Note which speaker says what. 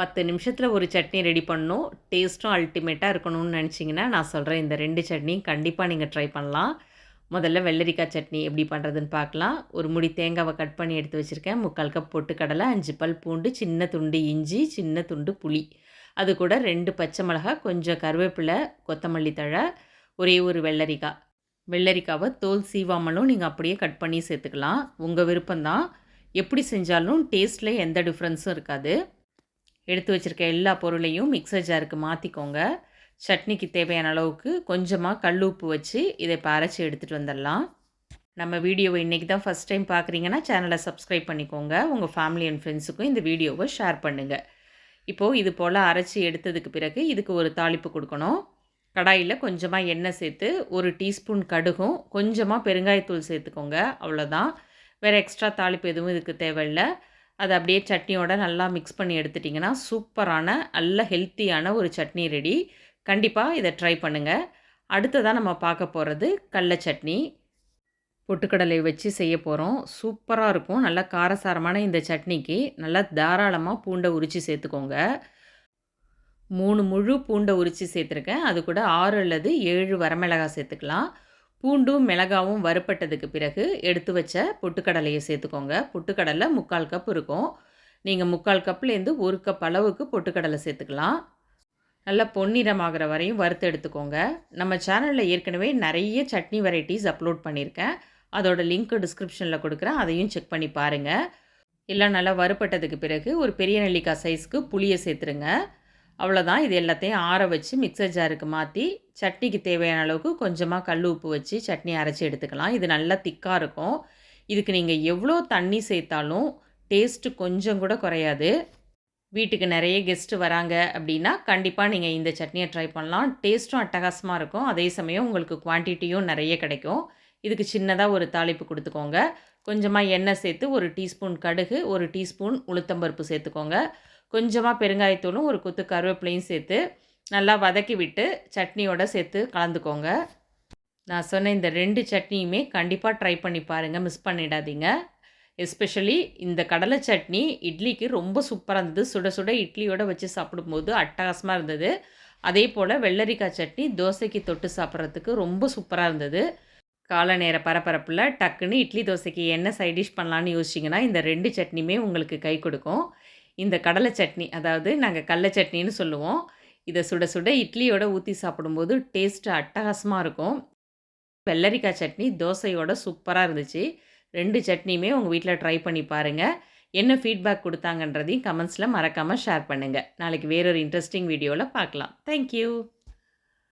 Speaker 1: பத்து நிமிஷத்தில் ஒரு சட்னி ரெடி பண்ணணும். டேஸ்ட்டும் அல்டிமேட்டாக இருக்கணும்னு நினச்சிங்கன்னா நான் சொல்கிறேன் இந்த ரெண்டு சட்னியும் கண்டிப்பாக நீங்கள் ட்ரை பண்ணலாம். முதல்ல வெள்ளரிக்காய் சட்னி எப்படி பண்ணுறதுன்னு பார்க்கலாம். ஒரு முடி தேங்காவை கட் பண்ணி எடுத்து வச்சுருக்கேன். முக்கால் கப் பொட்டுக்கடலை அஞ்சு பல் பூண்டு சின்ன துண்டு இஞ்சி சின்ன துண்டு புளி. அது கூட ரெண்டு பச்சை மிளகாய் கொஞ்சம் கருவேப்பிலை கொத்தமல்லி தழை ஒரே ஒரு வெள்ளரிக்காய். வெள்ளரிக்காவை தோல் சீவாமலும் நீங்கள் அப்படியே கட் பண்ணி சேர்த்துக்கலாம். உங்கள் விருப்பம்தான். எப்படி செஞ்சாலும் டேஸ்ட்டில் எந்த டிஃப்ரென்ஸும் இருக்காது. எடுத்து வச்சுருக்க எல்லா பொருளையும் மிக்சர் ஜாருக்கு மாற்றிக்கோங்க சட்னிக்கு தேவையான அளவுக்கு கொஞ்சமாக கல் உப்பு வச்சு இதை இப்போ அரைச்சி எடுத்துகிட்டு வந்துடலாம். நம்ம வீடியோவை இன்றைக்கி தான் ஃபஸ்ட் டைம் பார்க்குறீங்கன்னா சேனலை சப்ஸ்கிரைப் பண்ணிக்கோங்க. உங்கள் ஃபேமிலி அண்ட் ஃப்ரெண்ட்ஸுக்கும் இந்த வீடியோவை ஷேர் பண்ணுங்கள் இப்போது இது போல் அரைச்சி எடுத்ததுக்கு பிறகு இதுக்கு ஒரு தாளிப்பு கொடுக்கணும். கடாயில் கொஞ்சமாக எண்ணெய் சேர்த்து ஒரு டீஸ்பூன் கடுகும் கொஞ்சமாக பெருங்காயத்தூள் சேர்த்துக்கோங்க. அவ்வளோதான் வேறு எக்ஸ்ட்ரா தாளிப்பு எதுவும் இதுக்கு தேவையில்லை. அதை அப்படியே சட்னியோட நல்லா மிக்ஸ் பண்ணி எடுத்துட்டிங்கன்னா சூப்பரான நல்ல ஹெல்த்தியான ஒரு சட்னி ரெடி கண்டிப்பாக இதை ட்ரை பண்ணுங்கள் அடுத்ததாக நம்ம பார்க்க போகிறது கடல சட்னி. பொட்டுக்கடலை வச்சு செய்ய போகிறோம் சூப்பராக இருக்கும். நல்லா காரசாரமான இந்த சட்னிக்கு நல்லா தாராளமாக பூண்டை உரித்து சேர்த்துக்கோங்க. மூணு முழு பூண்டை உரித்து சேர்த்துருக்கேன். அது கூட ஆறு அல்லது ஏழு வரமிளகாய் சேர்த்துக்கலாம். பூண்டும் மிளகாவும் வறுப்பட்டதுக்கு பிறகு எடுத்து வச்ச பொட்டுக்கடலையை சேர்த்துக்கோங்க. பொட்டுக்கடலை முக்கால் கப் இருக்கும். நீங்கள் முக்கால் கப்லேருந்து ஒரு கப் அளவுக்கு பொட்டுக்கடலை சேர்த்துக்கலாம். நல்லா பொன்னிறமாகிற வரையும் வறுத்து எடுத்துக்கோங்க. நம்ம சேனலில் ஏற்கனவே நிறைய சட்னி வெரைட்டிஸ் அப்லோட் பண்ணியிருக்கேன். அதோட லிங்க் டிஸ்கிரிப்ஷனில் கொடுக்குறேன். அதையும் செக் பண்ணி பாருங்கள் எல்லாம் நல்லா வறுப்பட்டதுக்கு பிறகு ஒரு பெரிய நெல்லிக்காய் சைஸ்க்கு புளியை சேர்த்துருங்க. அவ்வளோதான் இது எல்லாத்தையும் ஆற வச்சு மிக்சர் ஜாருக்கு மாற்றி சட்னிக்கு தேவையான அளவுக்கு கொஞ்சமாக கல் உப்பு வச்சு சட்னி அரைச்சி எடுத்துக்கலாம். இது நல்லா திக்காக இருக்கும். இதுக்கு நீங்கள் எவ்வளோ தண்ணி சேர்த்தாலும் டேஸ்ட்டு கொஞ்சம் கூட குறையாது. வீட்டுக்கு நிறைய கெஸ்ட்டு வராங்க அப்படின்னா கண்டிப்பாக நீங்கள் இந்த சட்னியை ட்ரை பண்ணலாம். டேஸ்ட்டும் அட்டகாசமாக இருக்கும். அதே சமயம் உங்களுக்கு குவான்டிட்டியும் நிறைய கிடைக்கும். இதுக்கு சின்னதாக ஒரு தாளிப்பு கொடுத்துக்கோங்க. கொஞ்சமாக எண்ணெய் சேர்த்து ஒரு டீஸ்பூன் கடுகு ஒரு டீஸ்பூன் உளுத்தம்பருப்பு சேர்த்துக்கோங்க. கொஞ்சமாக பெருங்காயத்தூளும் ஒரு கொத்து கருவேப்பிலையும் சேர்த்து நல்லா வதக்கி விட்டு சட்னியோட சேர்த்து கலந்துக்கோங்க. நான் சொன்ன இந்த ரெண்டு சட்னியுமே கண்டிப்பாக ட்ரை பண்ணி பாருங்கள் மிஸ் பண்ணிடாதீங்க. எஸ்பெஷலி இந்த கடலை சட்னி இட்லிக்கு ரொம்ப சூப்பராக இருந்தது. சுட சுட இட்லியோடு வச்சு சாப்பிடும்போது அட்டகாசமாக இருந்தது. அதே போல் வெள்ளரிக்காய் சட்னி தோசைக்கு தொட்டு சாப்பிட்றதுக்கு ரொம்ப சூப்பராக இருந்தது. காலை நேர பரபரப்பில் டக்குன்னு இட்லி தோசைக்கு என்ன சைட் டிஷ் பண்ணலான்னு யோசிச்சிங்கன்னா இந்த ரெண்டு சட்னியுமே உங்களுக்கு கை கொடுக்கும். இந்த கடலை சட்னி அதாவது நாங்கள் கடல சட்னின்னு சொல்லுவோம். இதை சுட சுட இட்லியோட ஊற்றி சாப்பிடும்போது டேஸ்ட்டு அட்டகாசமாக இருக்கும். வெள்ளரிக்காய் சட்னி தோசையோட சூப்பராக இருந்துச்சு. ரெண்டு சட்னியுமே உங்கள் வீட்டில் ட்ரை பண்ணி பாருங்கள் என்ன ஃபீட்பேக் கொடுத்தாங்கன்றதையும் கமெண்ட்ஸில் மறக்காமல் ஷேர் பண்ணுங்கள் நாளைக்கு வேறொரு இன்ட்ரெஸ்டிங் வீடியோவில் பார்க்கலாம். தேங்க்யூ